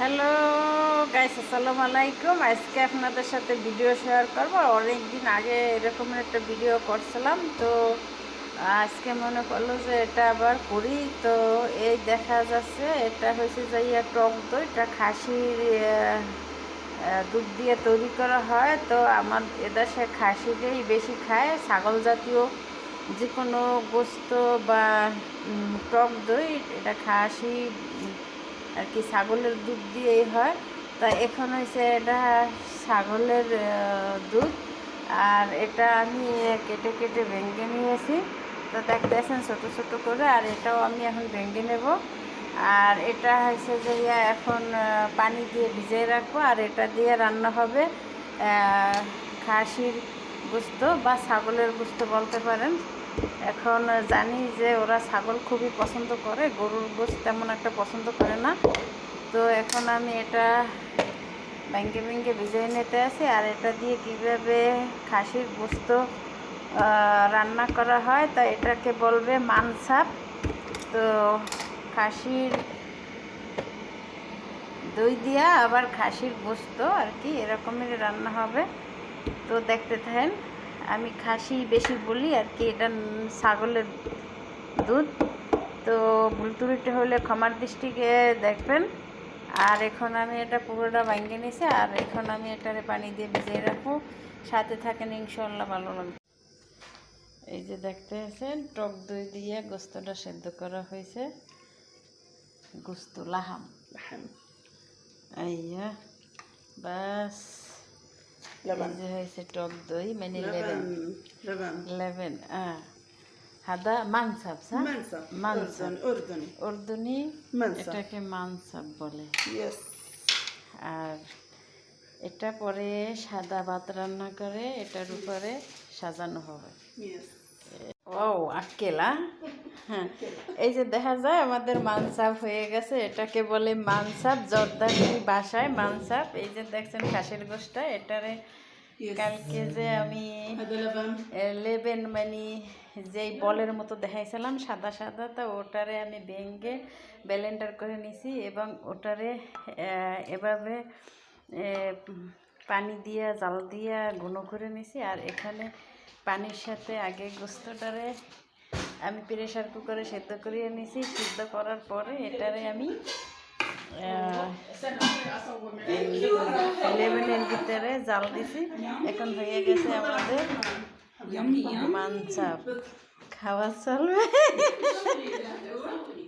Hello guys আসসালামু আলাইকুম। আজকে আপনাদের সাথে ভিডিও শেয়ার করব। অনেক দিন আগে এরকম একটা ভিডিও করছিলাম, তো আজকে মনে করল যে এটা আবার করি। তো এই দেখা যাচ্ছে, এটা হয়েছে যাইয়া টক দই, এটা খাসির দুধ দিয়ে তৈরি করা হয়। তো আমার এদেশে খাসিটাই বেশি খায়। ছাগল জাতীয় যে কোনো গোস্ত বা টক দই, এটা খাসি আর কি ছাগলের দুধ দিয়েই হয়। তা এখন হয়েছে এটা ছাগলের দুধ। আর এটা আমি কেটে কেটে ভেঙে নিয়েছি। তো দেখতেছেন ছোটো ছোটো করে, আর এটাও আমি এখন ভেঙে নেব। আর এটা হয়েছে যে এখন পানি দিয়ে ভিজিয়ে রাখব। আর এটা দিয়ে রান্না হবে খাসির গোস্ত বা ছাগলের গোস্ত বলতে পারেন। এখন জানি যে ওরা ছাগল খুবই পছন্দ করে, গরুর গোস্ত তেমন একটা পছন্দ করে না। তো এখন আমি এটা ব্যাঙ্গে ব্যাঙ্গে ভিজিয়ে নিতে আসি আর এটা দিয়ে কীভাবে খাসির গোস্ত রান্না করা হয়, তা এটাকে বলবে মানসাপ। তো খাসির দই দিয়া আবার খাসির গোস্ত আর কি, এরকমের রান্না হবে। তো দেখতে থাকেন। আমি খাসি বেশি বলি আর কি এটা ছাগলের দুধ। তো ভুল ত্রুটি হলে ক্ষমার দৃষ্টিকে দেখবেন। আর এখন আমি এটা পুরোটা ভাঙিয়ে নিয়েছি আর এখন আমি এটারে পানি দিয়ে ভিজিয়ে রাখব। সাথে থাকেন ইনশাল্লাহ ভালো লাগবে। এই যে দেখতে আছেন টক দই দিয়ে গোস্তটা সেদ্ধ করা হয়েছে। গোস্ত লাহাম। আইয়া বাস। হয়েছে টক দই মানে লেবেন লেবেন হাদা মানসাব এটাকে মানসাব বলে। আর এটা পরে সাদা ভাত রান্না করে এটার উপরে সাজানো হবে। ও আক্কেলা হ্যাঁ এই যে দেখা যায় আমাদের মানসাপ হয়ে গেছে এটাকে বলে মানসাপ জর্দারি বাসায় মানসাপ এই যে দেখছেন খাসের গোষ্ঠা এটারে কালকে যে আমি লেবেন মানে যেই বলের মতো দেখাইছিলাম সাদা সাদা তা ওটারে আমি ব্যাঙ্গে ব্যালেন্ডার করে নিছি এবং ওটারে এভাবে পানি দিয়া জাল দিয়া গুঁড়ো করে নিছি। আর এখানে পানির সাথে আগে গোস্তটারে আমি প্রেশার কুকারে সেদ্ধ করিয়ে নিছি সিদ্ধ করার পরে এটারে আমি লেবেনের ভিতরে জাল দিছি। এখন হয়ে গেছে আমাদের মানচাপ। খাওয়া চলবে।